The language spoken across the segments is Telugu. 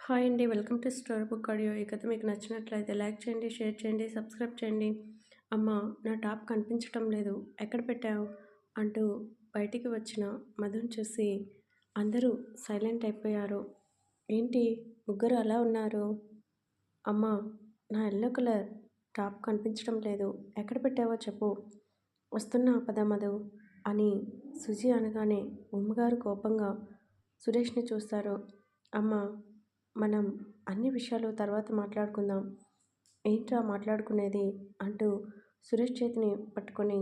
హాయ్ అండి welcome to story book audio. ఈ కథ మీకు నచ్చినట్లయితే లైక్ చేయండి షేర్ చేయండి సబ్స్క్రైబ్ చేయండి. అమ్మ నా టాప్ కనిపించటం లేదు. ఎక్కడ పెట్టావు? అంటూ బయటికి వచ్చిన మధుని చూసి అందరూ సైలెంట్ అయిపోయారు. ఏంటి? ముగ్గురు అలా ఉన్నారు? అమ్మ నా ఎల్లో కలర్ టాప్ కనిపించడం లేదు. ఎక్కడ పెట్టావో చెప్పు. వస్తున్నా పద మధు అని సుజి అనగానే ఉమ్మగారు కోపంగా సురేష్ని చూస్తారు. అమ్మ మనం అన్ని విషయాలు తర్వాత మాట్లాడుకుందాం. ఏంట్రా మాట్లాడుకునేది? అంటూ సురేష్ చేతిని పట్టుకొని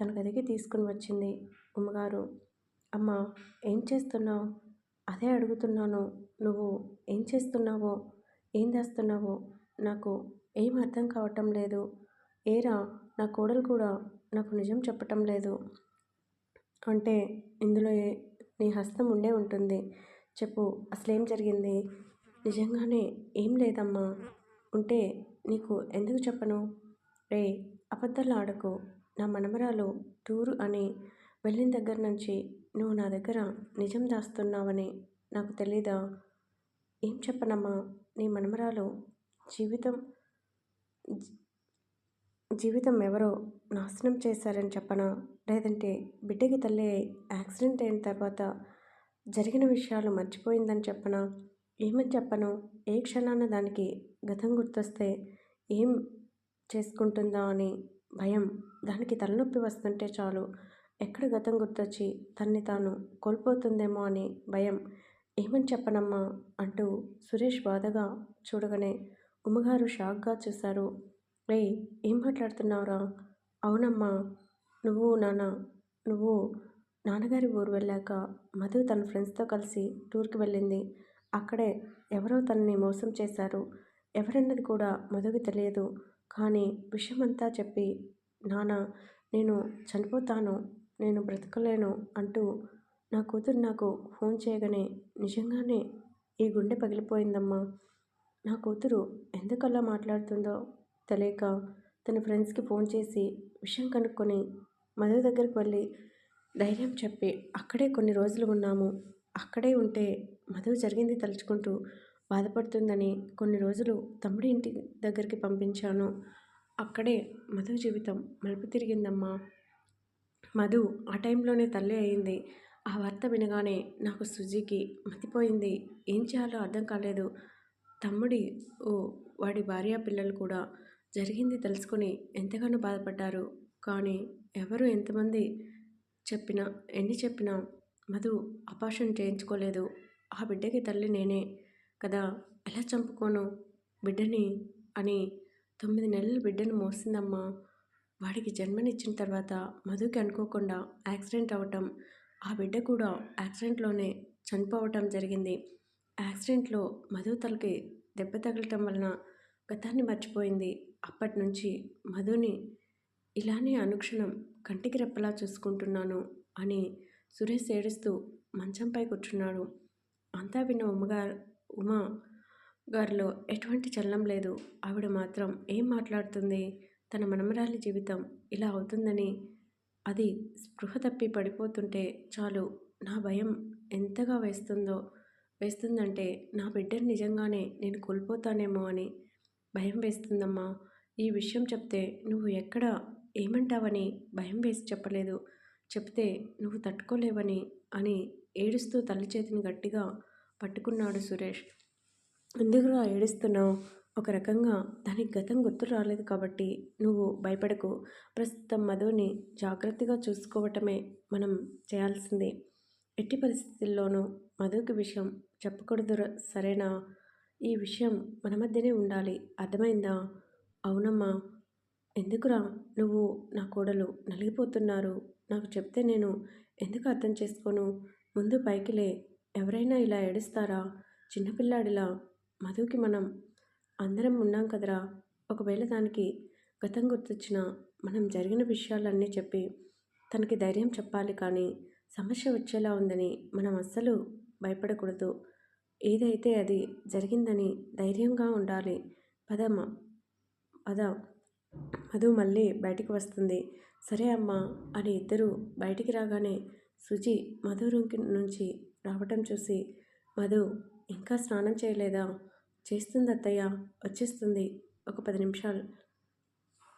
తన గదికి తీసుకుని వచ్చింది ఉమ్మగారు. అమ్మ ఏం చేస్తున్నావు? అదే అడుగుతున్నాను. నువ్వు ఏం చేస్తున్నావో? ఏం చేస్తున్నావో? నాకు ఏం అర్థం కావటం లేదు. ఏరా నా కోడలు కూడా నాకు నిజం చెప్పటం లేదు. అంటే ఇందులో ఏ నీ హస్తం ఉండే ఉంటుంది. చెప్పు అసలేం జరిగింది? నిజంగానే ఏం లేదమ్మా. ఉంటే నీకు ఎందుకు చెప్పను? రే అబద్ధాలు ఆడకు. నా మనమరాలు టూరు అని వెళ్ళిన దగ్గర నుంచి నువ్వు నా దగ్గర నిజం దాస్తున్నావని నాకు తెలీదా? ఏం చెప్పనమ్మా. నీ మనమరాలు జీవితం జీవితం ఎవరో నాశనం చేశారని చెప్పనా? లేదంటే బిడ్డకి తల్లి యాక్సిడెంట్ అయిన తర్వాత జరిగిన విషయాలు మర్చిపోయిందని చెప్పనా? ఏమని చెప్పను? ఏ క్షణాన దానికి గతం గుర్తొస్తే ఏం చేసుకుంటుందా అని భయం. దానికి తలనొప్పి వస్తుంటే చాలు. ఎక్కడ గతం గుర్తొచ్చి తన్ని తాను కోల్పోతుందేమో అని భయం. ఏమని చెప్పనమ్మా? అంటూ సురేష్ బాధగా చూడగానే ఉమ్మగారు షాక్గా చూశారు. రే ఏం మాట్లాడుతున్నావురా? అవునమ్మా. నువ్వు నాన్న నువ్వు నాన్నగారి ఊరు వెళ్ళాక మధు తన ఫ్రెండ్స్తో కలిసి టూర్కి వెళ్ళింది. అక్కడే ఎవరో తనని మోసం చేశారు. ఎవరన్నది కూడా మధుకి తెలియదు. కానీ విషయమంతా చెప్పి నాన్న నేను చనిపోతాను. నేను బ్రతకలేను అంటూ నా కూతురు నాకు ఫోన్ చేయగానే నిజంగానే ఈ గుండె పగిలిపోయిందమ్మా. నా కూతురు ఎందుకలా మాట్లాడుతుందో తెలియక తన ఫ్రెండ్స్కి ఫోన్ చేసి విషయం కనుక్కొని మధు దగ్గరికి వెళ్ళి ధైర్యం చెప్పి అక్కడే కొన్ని రోజులు ఉన్నాము. అక్కడే ఉంటే మధు జరిగింది తలుచుకుంటూ బాధపడుతుందని కొన్ని రోజులు తమ్ముడి ఇంటి దగ్గరికి పంపించాను. అక్కడే మధు జీవితం మలుపు తిరిగిందమ్మా. మధు ఆ టైంలోనే తల్లి అయింది. ఆ వార్త వినగానే నాకు సుజీకి మతిపోయింది. ఏం చేయాలో అర్థం కాలేదు. తమ్ముడి ఓ వాడి భార్య పిల్లలు కూడా జరిగింది తెలుసుకొని ఎంతగానో బాధపడ్డారు. కానీ ఎవరు ఎంతమంది చెప్పినా ఎన్ని చెప్పినా మధు అపాషన్ చేయించుకోలేదు. ఆ బిడ్డకి తల్లి నేనే కదా ఎలా చంపుకోను బిడ్డని అని తొమ్మిది నెలల బిడ్డను మోసిందమ్మా. వాడికి జన్మనిచ్చిన తర్వాత మధుకి అనుకోకుండా యాక్సిడెంట్ అవ్వటం ఆ బిడ్డ కూడా యాక్సిడెంట్లోనే చనిపోవటం జరిగింది. యాక్సిడెంట్లో మధు తలకి దెబ్బ తగలటం వలన గతాన్ని మర్చిపోయింది. అప్పటి నుంచి మధుని ఇలానే అనుక్షణం కంటికి రెప్పలా చూసుకుంటున్నాను అని సురేష్ ఏడుస్తూ మంచంపై కూర్చున్నాడు. అంతా విన్న ఉమ్మగారు ఉమా గారిలో ఎటువంటి చలనం లేదు. ఆవిడ మాత్రం ఏం మాట్లాడుతుంది? తన మనమరాలి జీవితం ఇలా అవుతుందని. అది స్పృహ తప్పి పడిపోతుంటే చాలు. నా భయం ఎంతగా వేస్తుందో వేస్తుందంటే నా బిడ్డను నిజంగానే నేను కోల్పోతానేమో అని భయం వేస్తుందమ్మా. ఈ విషయం చెప్తే నువ్వు ఎక్కడ ఏమంటావని భయం వేసి చెప్పలేదు. చెప్తే నువ్వు తట్టుకోలేవని అని ఏడుస్తూ తల్లి చేతిని గట్టిగా పట్టుకున్నాడు సురేష్. ఎందుకురా ఏడుస్తున్నావు? ఒక రకంగా దానికి గతం గుర్తు రాలేదు కాబట్టి నువ్వు భయపడకు. ప్రస్తుతం మధుని జాగ్రత్తగా చూసుకోవటమే మనం చేయాల్సింది. ఎట్టి పరిస్థితుల్లోనూ మధుకి విషయం చెప్పకూడదు సరేనా? ఈ విషయం మన మధ్యనే ఉండాలి. అర్థమైందా? అవునమ్మా. ఎందుకురా నువ్వు నా కోడలు నలిగిపోతున్నారు? నాకు చెప్తే నేను ఎందుకు అర్థం చేసుకోను? ముందు పైకిలే ఎవరైనా ఇలా ఏడుస్తారా? చిన్నపిల్లాడిలా మధుకి మనం అందరం ఉన్నాం కదరా. ఒకవేళ దానికి గతం గుర్తొచ్చినా మనం జరిగిన విషయాలన్నీ చెప్పి తనకి ధైర్యం చెప్పాలి కానీ సమస్య వచ్చేలా ఉందని మనం అస్సలు భయపడకూడదు. ఏదైతే అది జరిగిందని ధైర్యంగా ఉండాలి. పదమ్మ పద. మధు మళ్ళీ బయటికి వస్తుంది. సరే అమ్మా అని ఇద్దరు బయటికి రాగానే సుజి మధు రూమ్కి నుంచి రావటం చూసి మధు ఇంకా స్నానం చేయలేదా? చేస్తుంది అత్తయ్య వచ్చేస్తుంది. ఒక పది నిమిషాలు.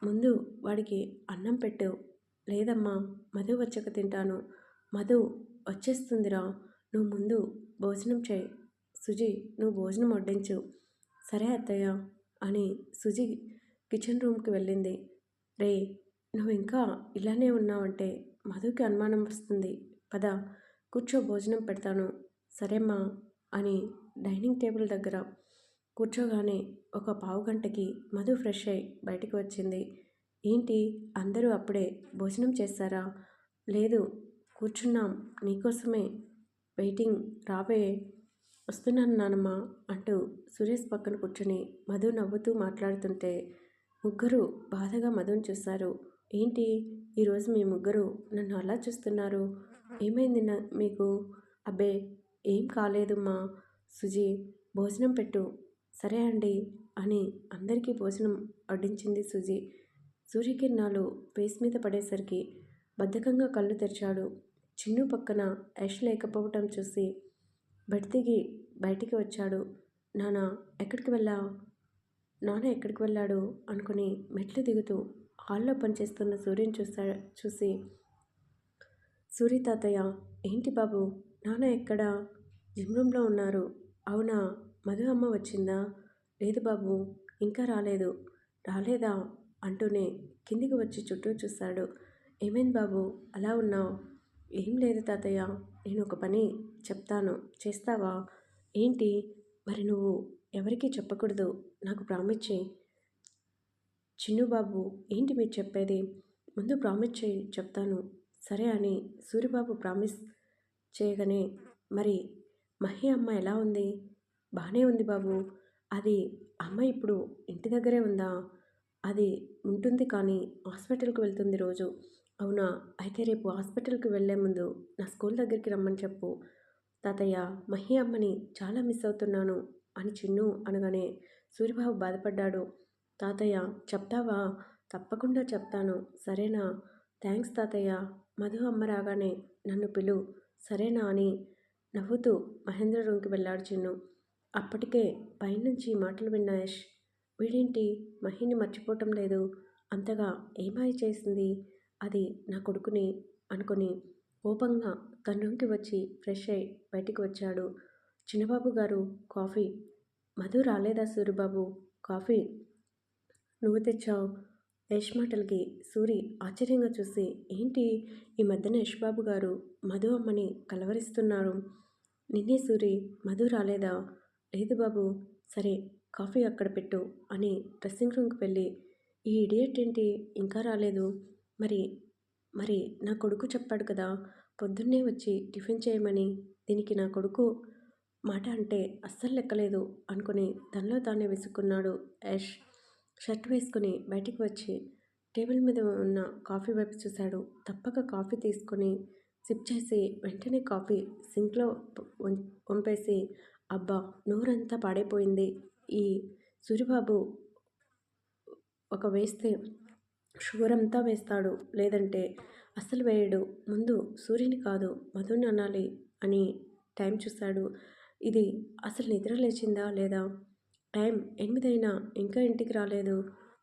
ముందు వాడికి అన్నం పెట్టు. లేదమ్మా మధు వచ్చాక తింటాను. మధు వచ్చేస్తుందిరా. నువ్వు ముందు భోజనం చేయి. సుజి నువ్వు భోజనం వడ్డించు. సరే అత్తయ్య అని సుజి కిచెన్ రూమ్కి వెళ్ళింది. రే నువ్వు ఇంకా ఇలానే ఉన్నావంటే మధుకి అనుమానం వస్తుంది. పద కూర్చో భోజనం పెడతాను. సరేమ్మా అని డైనింగ్ టేబుల్ దగ్గర కూర్చోగానే ఒక పావు గంటకి మధు ఫ్రెష్ అయి బయటికి వచ్చింది. ఏంటి అందరూ అప్పుడే భోజనం చేస్తారా? లేదు కూర్చున్నాం. నీకోసమే వెయిటింగ్ రాబోయే వస్తున్నాను నానమ్మ అంటూ సురేష్ పక్కన కూర్చొని మధు నవ్వుతూ మాట్లాడుతుంటే ముగ్గురు బాధగా మధుని చూశారు. ఏంటి? ఈరోజు మీ ముగ్గురు నన్ను అలా చూస్తున్నారు? ఏమైంది నా మీకు? అబ్బే ఏం కాలేదుమ్మా సుజీ. భోజనం పెట్టు. సరే అండి అని అందరికీ భోజనం వడ్డించింది సుజీ. సూర్యకిరణాలు ఫేస్ మీద పడేసరికి బద్ధకంగా కళ్ళు తెరిచాడు. చిన్ను పక్కన యష్ లేకపోవటం చూసి బెడ్ దిగి బయటికి వచ్చాడు. నాన్న ఎక్కడికి వెళ్ళా నాన్న ఎక్కడికి వెళ్ళాడు? అనుకుని మెట్లు దిగుతూ హాల్లో పనిచేస్తున్న సూర్యుని చూసా చూసి సూర్య తాతయ్య ఏంటి బాబు? నాన్న ఎక్కడ? జిమ్ రూమ్లో ఉన్నారు. అవునా? మధు అమ్మ వచ్చిందా? లేదు బాబు ఇంకా రాలేదు. రాలేదా? అంటూనే కిందికి వచ్చి చుట్టూ చూస్తాడు ఏమైంది బాబు? అలా ఉన్నావు? ఏం లేదు తాతయ్య నేను ఒక పని చెప్తాను. చేస్తావా? ఏంటి? మరి నువ్వు ఎవరికీ చెప్పకూడదు. నాకు ప్రామిస్ చేయి. చిన్నుబాబు ఏంటి మీరు చెప్పేది? ముందు ప్రామిస్ చేయి చెప్తాను. సరే అని సూరిబాబు ప్రామిస్ చేయగానే మరి మహి అమ్మ ఎలా ఉంది? బాగానే ఉంది బాబు. అది అమ్మ ఇప్పుడు ఇంటి దగ్గరే ఉందా? అది ఉంటుంది కానీ హాస్పిటల్కి వెళ్తుంది రోజు. అవునా? అయితే రేపు హాస్పిటల్కి వెళ్ళే ముందు నా స్కూల్ దగ్గరికి రమ్మని చెప్పు. తాతయ్య మహి అమ్మని చాలా మిస్ అవుతున్నాను. అని చిన్ను అనగానే సూర్యబాబు బాధపడ్డాడు. తాతయ్య చెప్తావా? తప్పకుండా చెప్తాను. సరేనా? థ్యాంక్స్ తాతయ్య. మధు అమ్మ రాగానే నన్ను పిలు. సరేనా అని నవ్వుతూ మహేంద్ర రూమ్కి వెళ్ళాడు చిన్ను. అప్పటికే పైనుంచి మాటలు విన్న యష్ వీడేంటి? మహిని మర్చిపోవటం లేదు. అంతగా ఏమాయ చేసింది? అది నా కొడుకుని అనుకుని కోపంగా తన రూమ్కి వచ్చి ఫ్రెష్ అయి బయటికి వచ్చాడు. చిన్నబాబు గారు కాఫీ. మధు రాలేదా సూరిబాబు? కాఫీ. నువ్వు తెచ్చావు. యష్ మాటలకి సూరి ఆశ్చర్యంగా చూసి ఏంటి ఈ మధ్యన యష్బాబు గారు మధు అమ్మని కలవరిస్తున్నారు? నిన్నే సూరి మధు రాలేదా? లేదు బాబు. సరే కాఫీ అక్కడ పెట్టు అని డ్రెస్సింగ్ రూమ్కి వెళ్ళి ఈ ఇడియట్ ఏంటి? ఇంకా రాలేదు. మరి మరి నా కొడుకు చెప్పాడు కదా పొద్దున్నే వచ్చి టిఫిన్ చేయమని దీనికి నా కొడుకు మాట అంటే అస్సలు లెక్కలేదు అనుకుని తనలో తానే విసుక్కున్నాడు యష్. షర్ట్ వేసుకుని బయటికి వచ్చి టేబుల్ మీద ఉన్న కాఫీ వైపు చూశాడు. తప్పక కాఫీ తీసుకొని సిప్ చేసి వెంటనే కాఫీ సింక్లో వంపేసి అబ్బా నోరంతా పాడైపోయింది. ఈ సూరిబాబు ఒక వేస్తే షుగర్ అంతా వేస్తాడు. లేదంటే అస్సలు వేయడు. ముందు సూర్యుని కాదు మధుని అనాలి అని టైం చూశాడు. ఇది అసలు నిద్ర లేచిందా లేదా? టైం ఎనిమిదైనా ఇంకా ఇంటికి రాలేదు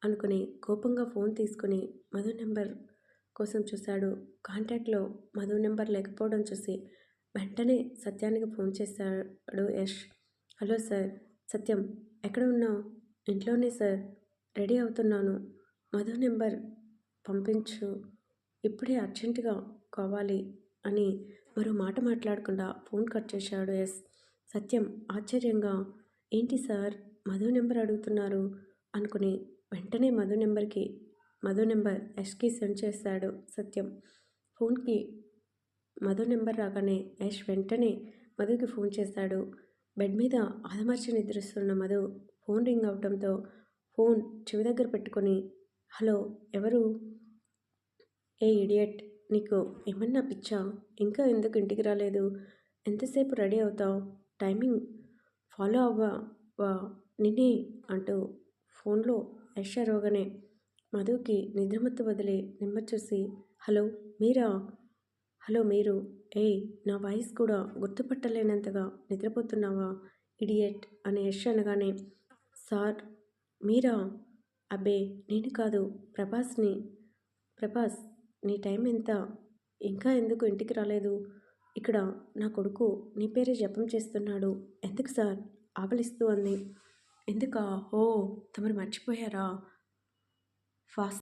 అనుకుని కోపంగా ఫోన్ తీసుకుని మధు నెంబర్ కోసం చూశాడు. కాంటాక్ట్లో మధు నెంబర్ లేకపోవడం చూసి వెంటనే సత్యానికి ఫోన్ చేశాడు యష్. హలో సార్ సత్యం ఎక్కడ ఉన్నావు? ఇంట్లోనే సార్ రెడీ అవుతున్నాను. మధు నెంబర్ పంపించు. ఇప్పుడే అర్జెంటుగా కావాలి అని మరో మాట మాట్లాడకుండా ఫోన్ కట్ చేశాడు ఎస్ సత్యం ఆశ్చర్యంగా ఏంటి సార్? మధు నెంబర్ అడుగుతున్నారు అనుకుని వెంటనే మధు నెంబర్కి మధు నెంబర్ యష్కి సెండ్ చేశాడు సత్యం. ఫోన్కి మధు నెంబర్ రాగానే యష్ వెంటనే మధుకి ఫోన్ చేశాడు. బెడ్ మీద ఆదమర్చి నిద్రిస్తున్న మధు ఫోన్ రింగ్ అవడంతో ఫోన్ చెవి దగ్గర పెట్టుకొని హలో ఎవరు? ఏ ఇడియట్? నీకు ఏమన్నా పిచ్చా? ఇంకా ఎందుకు ఇంటికి రాలేదు? ఎంతసేపు రెడీ అవుతావు? టైమింగ్ ఫాలో అవ్వవా నిన్నే అంటూ ఫోన్లో యష్ అరవగానే మధుకి నిద్రమత్తు వదిలి నెంబర్ చూసి హలో మీరా? హలో మీరు? ఏ నా వాయిస్ కూడా గుర్తుపట్టలేనంతగా నిద్రపోతున్నావా ఇడియట్? అని యష్ అనగానే సార్ మీరా? అబ్బే నేను కాదు ప్రభాస్ని ప్రభాస్ నీ టైం ఎంత? ఇంకా ఎందుకు ఇంటికి రాలేదు? ఇక్కడ నా కొడుకు నీ పేరే జపం చేస్తున్నాడు. ఎందుకు సార్? ఆకలిస్తూ అంది ఎందుకా? ఓ తమరు మర్చిపోయారా? ఫాస్ట్